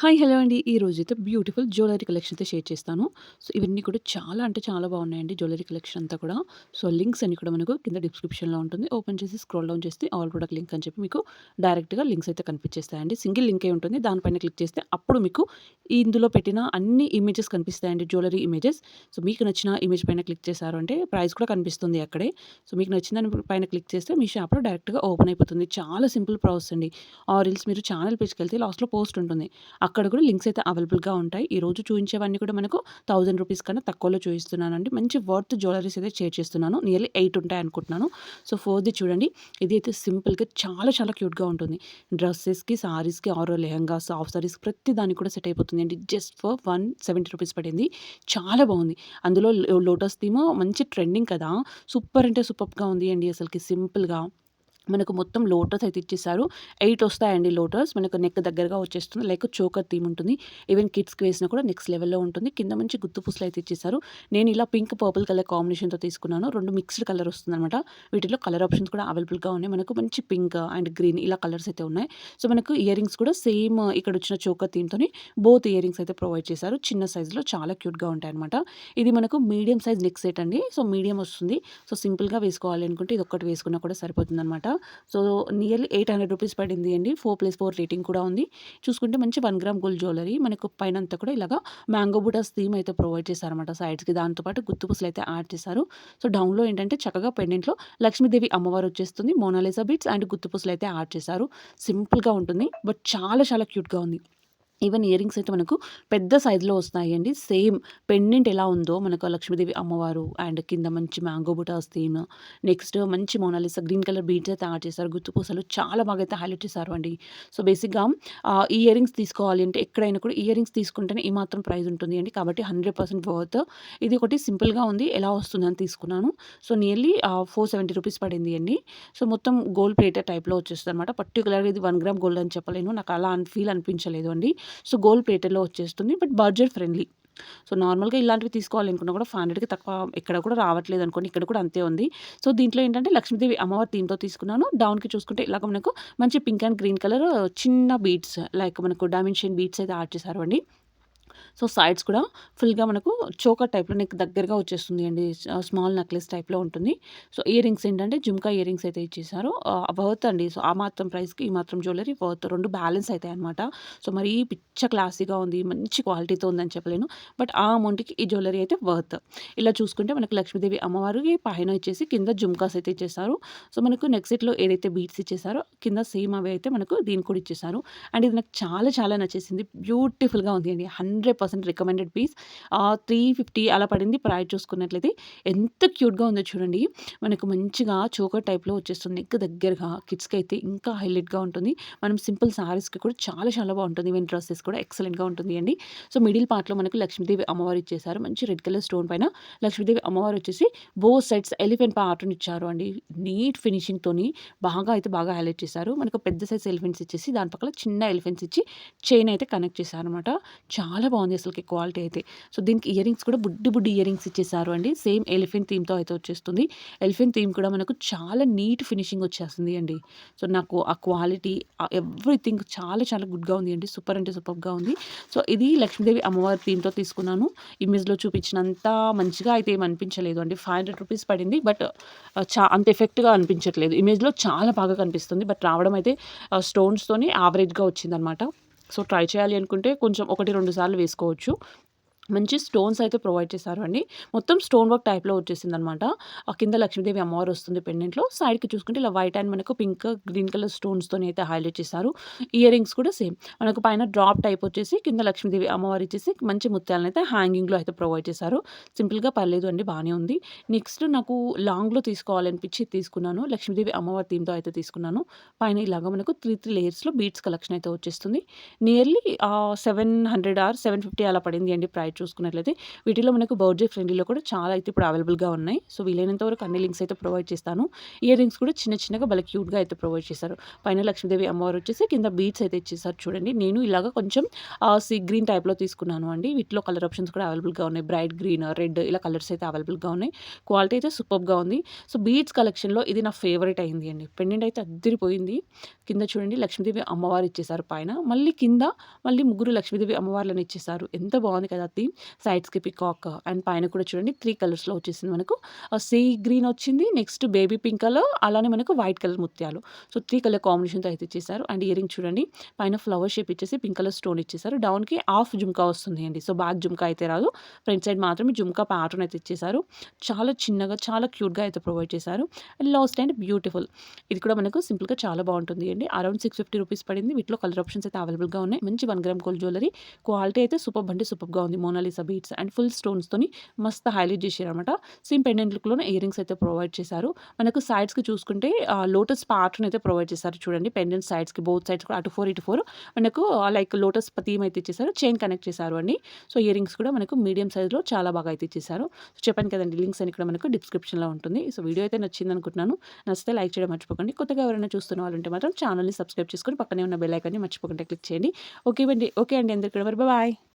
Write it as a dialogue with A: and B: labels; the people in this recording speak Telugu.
A: హాయ్ హలో అండి. ఈ రోజు అయితే బ్యూటిఫుల్ జ్యువెలరీ కలెక్షన్ అయితే షేర్ చేస్తాను. సో ఇవన్నీ కూడా చాలా అంటే చాలా బాగున్నాయండి జ్యువెలరీ కలెక్షన్ అంతా కూడా. సో లింక్స్ అన్ని కూడా మనకు కింద డిస్క్రిప్షన్లో ఉంటుంది. ఓపెన్ చేసి స్క్రోల్ డౌన్ చేస్తే ఆల్ ప్రొడక్ట్ లింక్ అని చెప్పి మీకు డైరెక్ట్గా లింక్స్ అయితే కనిపించేస్తాయండి. సింగిల్ లింకే ఉంటుంది. దానిపైన క్లిక్ చేస్తే అప్పుడు మీకు ఇందులో పెట్టిన అన్ని ఇమేజెస్ కనిపిస్తాయండి జ్యువెలరీ ఇమేజెస్. సో మీకు నచ్చిన ఇమేజ్ పైన క్లిక్ చేశారు అంటే ప్రైస్ కూడా కనిపిస్తుంది అక్కడే. సో మీకు నచ్చిన దాని పైన క్లిక్ చేస్తే మీ షాప్లో డైరెక్ట్గా ఓపెన్ అయిపోతుంది. చాలా సింపుల్ ప్రాసెస్ అండి. ఆరిల్స్ మీరు ఛానల్ పేజ్కి వెళ్తే లాస్ట్లో పోస్ట్ ఉంటుంది. అక్కడ కూడా లింక్స్ అయితే అవైలబుల్గా ఉంటాయి. ఈ రోజు చూపించేవన్నీ కూడా మనకు థౌజండ్ రూపీస్ కన్నా తక్కువలో చూపిస్తున్నానండి. మంచి వర్త్ జ్యువెలరీస్ అయితే షేర్ చేస్తున్నాను. నియర్లీ ఎయిట్ ఉంటాయి అనుకుంటున్నాను. సో ఫోర్ది చూడండి. ఇది అయితే సింపుల్గా చాలా చాలా క్యూట్గా ఉంటుంది. డ్రెస్సెస్కి సారీస్కి ఆర్ లెహంగాస్ ఆఫ్ సారీస్ ప్రతి దానికి కూడా సెట్ అయిపోతుంది. అండి just for one seventy rupees పడింది. చాలా బాగుంది. అందులో లోటస్ థీమ్ మంచి ట్రెండింగ్ కదా. సూపర్ అంటే సూపర్గా ఉంది అండి అసలుకి సింపుల్గా. మనకు మొత్తం లోటస్ అయితే ఇచ్చేసారు. ఎయిట్ వస్తాయండి లోటస్. మనకు నెక్ దగ్గరగా వచ్చేస్తుంది. లైక్ చోకర్ థీమ్ ఉంటుంది. ఈవెన్ కిడ్స్కి వేసినా కూడా నెక్స్ట్ లెవెల్లో ఉంటుంది. కింద మంచి గుత్తు పూసలు అయితే ఇచ్చేసారు. నేను ఇలా పింక్ పర్పుల్ కలర్ కాంబినేషన్తో తీసుకున్నాను. రెండు మిక్స్డ్ కలర్ వస్తుంది అనమాట వీటిలో కలర్ ఆప్షన్స్ కూడా అవైలబుల్గా ఉన్నాయి. మనకు మంచి పింక్ అండ్ గ్రీన్ ఇలా కలర్స్ అయితే ఉన్నాయి. సో మనకు ఇయర్ రింగ్స్ కూడా సేమ్ ఇక్కడ వచ్చిన చోకర్ థీమ్తో బోత్ ఇయర్ రింగ్స్ అయితే ప్రొవైడ్ చేశారు. చిన్న సైజులో చాలా క్యూట్గా ఉంటాయి అనమాట ఇది మనకు మీడియం సైజ్ నెక్ సెట్ అండి. సో మీడియం వస్తుంది. సో సింపుల్గా వేసుకోవాలి అనుకుంటే ఇది ఒక్కటి వేసుకున్నా కూడా సరిపోతుంది అనమాట so nearly eight hundred rupees పడింది అండి. ఫోర్ ప్లస్ ఫోర్ రేటింగ్ కూడా ఉంది. చూసుకుంటే మంచి వన్ గ్రామ్ గోల్డ్ జ్యువెలరీ. మనకు పైన అంతా కూడా ఇలాగా మ్యాంగో బుటాస్ థీమ్ అయితే ప్రొవైడ్ చేశారనమాట సైడ్స్కి. దాంతోపాటు గుర్తుపుసలు అయితే యాడ్ చేశారు. సో డౌన్లో ఏంటంటే చక్కగా పెండెంట్లో లక్ష్మీదేవి అమ్మవారు వచ్చేస్తుంది. మోనాలిసా బీట్స్ అండ్ గుర్తుపుసలు అయితే యాడ్ చేశారు. సింపుల్గా ఉంటుంది. బట్ చాలా చాలా క్యూట్గా ఉంది. ఈవెన్ ఇయరింగ్స్ అయితే మనకు పెద్ద సైజులో వస్తాయండి. సేమ్ పెండెంట్ ఎలా ఉందో మనకు లక్ష్మీదేవి అమ్మవారు అండ్ కింద మంచి మ్యాంగో బుటాస్ థీమ్ నెక్స్ట్ మంచి Mona Lisa green colour beads అయితే యాడ్ చేశారు. గుర్తుపూసలు చాలా బాగా అయితే హైలైట్ చేశారు అండి. సో బేసిక్గా ఈ ఇయరింగ్స్ తీసుకోవాలి అంటే ఎక్కడైనా కూడా ఇయరింగ్స్ తీసుకుంటేనే ఈ మాత్రం ప్రైస్ ఉంటుంది అండి. కాబట్టి హండ్రెడ్ పర్సెంట్ వర్త్. ఇది ఒకటి సింపుల్గా ఉంది. ఎలా వస్తుందని తీసుకున్నాను. So nearly four seventy rupees పడింది అండి. సో మొత్తం గోల్డ్ ప్లేటర్ టైప్లో వచ్చేస్తుంది అనమాట పర్టికులర్గా ఇది వన్ గ్రామ్ గోల్డ్ అని చెప్పలేను. నాకు అలా ఫీల్ అనిపించలేదు అండి. సో గోల్పేటలో వచ్చేస్తుంది బట్ బడ్జెట్ ఫ్రెండ్లీ. సో నార్మల్గా ఇలాంటివి తీసుకోవాలనుకున్నా కూడా ఫైవ్ హండ్రెడ్కి తక్కువ ఎక్కడ కూడా రావట్లేదు అనుకోండి ఇక్కడ కూడా అంతే ఉంది. సో దీంట్లో ఏంటంటే లక్ష్మీదేవి అమ్మవారి థీమ్తో తీసుకున్నాను. డౌన్కి చూసుకుంటే ఇలాగ మనకు మంచి పింక్ అండ్ గ్రీన్ కలర్ చిన్న బీట్స్ లైక్ మనకు డైమెన్షన్ బీట్స్ అయితే యాడ్ చేశారు అండి. సో సైడ్స్ కూడా ఫుల్గా మనకు చోకర్ టైప్లో నీకు దగ్గరగా వచ్చేస్తుంది అండి. స్మాల్ నెక్లెస్ టైప్లో ఉంటుంది. సో ఇయర్ రింగ్స్ ఏంటంటే జుమ్కా ఇయర్ రింగ్స్ అయితే ఇచ్చేసారు వర్త్ అండి. సో ఆ మాత్రం ప్రైస్కి ఈ మాత్రం జ్యువెలరీ వర్త్ రెండు బ్యాలెన్స్ అవుతాయి అనమాట సో మరి పిచ్చ క్లాసీగా ఉంది మంచి క్వాలిటీతో ఉందని చెప్పలేను. బట్ ఆ అమౌంట్కి ఈ జ్యువెలరీ అయితే వర్త్ ఇలా చూసుకుంటే మనకు లక్ష్మీదేవి అమ్మవారికి పైన ఇచ్చేసి కింద జుమ్కాస్ అయితే ఇచ్చేసారు సో మనకు నెక్స్ట్ సెట్లో ఏదైతే బీట్స్ ఇచ్చేసారో కింద సేమ్ అవి అయితే మనకు దీని కూడా ఇచ్చేసారు అండ్ ఇది నాకు చాలా చాలా నచ్చేసింది. బ్యూటిఫుల్గా ఉంది అండి. Hundred percent recommended piece. Three fifty అలా పడింది ప్రైస్ చూసుకున్నట్లయితే. ఎంత క్యూట్గా ఉందో చూడండి. మనకు మంచిగా చోకర్ టైప్లో వచ్చేస్తుంది. నెక్ దగ్గరగా కిడ్స్కి అయితే ఇంకా హైలైట్గా ఉంటుంది. మనం సింపుల్ సారీస్కి కూడా చాలా చాలా బాగుంటుంది. ఈవెన్ డ్రెస్సెస్ కూడా ఎక్సలెంట్గా ఉంటుంది అండి. సో మిడిల్ పార్ట్లో మనకు లక్ష్మీదేవి అమ్మవారు ఇచ్చేసారు మంచి రెడ్ కలర్ స్టోన్ పైన లక్ష్మీదేవి అమ్మవారు వచ్చేసి బో సైడ్స్ ఎలిఫెంట్ పార్ట్ని ఇచ్చారు అండి. నీట్ ఫినిషింగ్తోని బాగా అయితే బాగా హైలైట్ చేశారు. మనకు పెద్ద సైజ్ ఎలిఫెంట్స్ ఇచ్చేసి దాని పక్కన చిన్న ఎలిఫెంట్స్ ఇచ్చి చైన్ అయితే కనెక్ట్ చేశారనమాట చాలా బాగుంది అసలుకి క్వాలిటీ అయితే. సో దీనికి ఇయర్ రింగ్స్ కూడా బుడ్డి బుడ్డి ఇయర్ రింగ్స్ ఇచ్చేసారు అండి. సేమ్ ఎలిఫెంట్ థీమ్తో అయితే వచ్చేస్తుంది. ఎలిఫెంట్ థీమ్ కూడా మనకు చాలా నీట్ ఫినిషింగ్ వచ్చేస్తుంది అండి. సో నాకు ఆ క్వాలిటీ ఎవ్రీథింగ్ చాలా చాలా గుడ్గా ఉంది అండి. సూపర్ అంటే సూపర్గా ఉంది. సో ఇది లక్ష్మీదేవి అమ్మవారి థీమ్తో తీసుకున్నాను. ఇమేజ్లో చూపించినంత మంచిగా అయితే ఏమి అనిపించలేదు అండి. ఫైవ్ హండ్రెడ్ రూపీస్ పడింది. బట్ చా అంత ఎఫెక్ట్గా అనిపించట్లేదు. ఇమేజ్లో చాలా బాగా కనిపిస్తుంది. బట్ రావడం అయితే స్టోన్స్తోనే యావరేజ్గా వచ్చిందనమాట. సో ట్రై చేయాలి అనుకుంటే కొంచెం ఒకటి రెండు సార్లు వేసుకోవచ్చు. మంచి స్టోన్స్ అయితే ప్రొవైడ్ చేశారు అండి. మొత్తం స్టోన్ వర్క్ టైప్లో వచ్చేసింది అనమాట ఆ కింద లక్ష్మీదేవి అమ్మవారు వస్తుంది పెండెంట్లో. సైడ్కి చూసుకుంటే ఇలా వైట్ అండ్ మనకు పింక్ గ్రీన్ కలర్ స్టోన్స్తో అయితే హైలైట్ చేశారు. ఇయర్ రింగ్స్ కూడా సేమ్. మనకు పైన డ్రాప్ టైప్ వచ్చేసి కింద లక్ష్మీదేవి అమ్మవారు ఇచ్చేసి మంచి ముత్యాలను అయితే హ్యాంగింగ్లో అయితే ప్రొవైడ్ చేశారు. సింపుల్గా పర్లేదు అండి బాగానే ఉంది. నెక్స్ట్ నాకు లాంగ్లో తీసుకోవాలనిపించి తీసుకున్నాను. లక్ష్మీదేవి అమ్మవారి థీమ్తో అయితే తీసుకున్నాను. పైన ఇలాగ మనకు త్రీ త్రీ లేయర్స్లో బీట్స్ కలెక్షన్ అయితే వచ్చేస్తుంది. Nearly seven hundred or seven fifty అలా పడింది అండి ప్రైస్. చూసుకున్నట్లయితే వీటిలో మనకు బౌర్జీ ఫ్రెండ్లీలో కూడా చాలా అయితే ఇప్పుడు అవైలబుల్గా ఉన్నాయి. సో వీలైనంత వరకు అన్ని లింక్స్ అయితే ప్రొవైడ్ చేస్తాను. ఇయర్ రింగ్స్ కూడా చిన్న చిన్నగా భలే క్యూట్గా అయితే ప్రొవైడ్ చేశారు. పైన లక్ష్మీదేవి అమ్మవారు వచ్చేసి కింద బీట్స్ అయితే ఇచ్చేసారు చూడండి. నేను ఇలాగ కొంచెం సీ గ్రీన్ టైప్లో తీసుకున్నాను అండి. వీటిలో కలర్ ఆప్షన్స్ కూడా అవైలబుల్గా ఉన్నాయి. బ్రైట్ గ్రీన్ రెడ్ ఇలా కలర్స్ అయితే అవైలబుల్గా ఉన్నాయి. క్వాలిటీ అయితే సూపర్గా ఉంది. సో బీట్స్ కలెక్షన్లో ఇది నా ఫేవరెట్ అయింది అండి. పెండెంట్ అయితే అద్దరిపోయింది. కింద చూడండి లక్ష్మీదేవి అమ్మవారు ఇచ్చేసారు పైన. మళ్ళీ కింద మళ్ళీ ముగ్గురు లక్ష్మీదేవి అమ్మవార్లను ఇచ్చేసారు ఎంత బాగుంది కదా అది సైడ్స్కి పికాక్ అండ్ పైన కూడా చూడండి త్రీ కలర్స్లో వచ్చేసింది మనకు. సీ గ్రీన్ వచ్చింది నెక్స్ట్ బేబీ పింక్ కలర్ అలానే మనకు వైట్ కలర్ ముత్యాలు. సో త్రీ కలర్ కాంబినేషన్తో అయితే ఇచ్చేసారు. అండ్ ఇయరింగ్ చూడండి పైన ఫ్లవర్ షేప్ ఇచ్చేసి పింక్ కలర్ స్టోన్ ఇచ్చేసారు. డౌన్కి హాఫ్ జుమ్కా వస్తుంది అండి సో బ్యాక్ జుమ్కా అయితే రాదు. ఫ్రంట్ సైడ్ మాత్రమే జుమ్కా ప్యాటర్న్ అయితే ఇచ్చేసారు. చాలా చిన్నగా చాలా క్యూట్గా అయితే ప్రొవైడ్ చేశారు. అండ్ లాస్ట్ అండ్ బ్యూటిఫుల్ ఇది కూడా మనకు సింపుల్గా చాలా బాగుంటుంది అండి. అరౌండ్ సిక్స్ ఫిఫ్టీ రూపీస్ పడింది. వీటిలో కలర్ ఆప్షన్స్ అయితే అవైలబుల్గా ఉన్నాయి. మంచి one gram gold jewellery quality అయితే సూపర్ అంటే సూపర్గా ఉంది. Mona Lisa beads and full స్టోన్స్తోని మస్తు హైలైట్ చేశారనమాట సేమ్ పెండెంట్ లుక్లోనే ఇయర్ రింగ్స్ అయితే ప్రొవైడ్ చేశారు. మనకు సైడ్స్కి చూసుకుంటే లోటస్ ప్యాటర్న్ అయితే ప్రొవైడ్ చేశారు చూడండి. పెండెంట్ సైడ్స్కి బోత్ సైడ్స్ కూడా అటు ఫోర్ ఇటు ఫోర్ మనకు లైక్ లోటస్ థీమ్ అయితే ఇచ్చేసారు చైన్ కనెక్ట్ చేశారు అండి. సో ఇయర్ రింగ్స్ కూడా మనకు మీడియం సైజ్లో చాలా బాగా అయితే ఇచ్చేసారు సో చెప్పాను కదండి లింక్స్ అని కూడా మనకు డిస్క్రిప్షన్లో ఉంటుంది. సో వీడియో అయితే నచ్చింది అనుకుంటున్నాను. నచ్చితే లైక్ చేయడం మర్చిపోకండి. కొత్తగా ఎవరైనా చూస్తున్న వాళ్ళు ఉంటే మాత్రం ఛానల్ని సబ్స్క్రైబ్ చేసుకొని పక్కనే ఉన్న బెల్ ఐకాన్ని మర్చిపోకుండా క్లిక్ చేయండి. ఓకే అండి ఓకే అండి అందరికీ మరి. బాయ్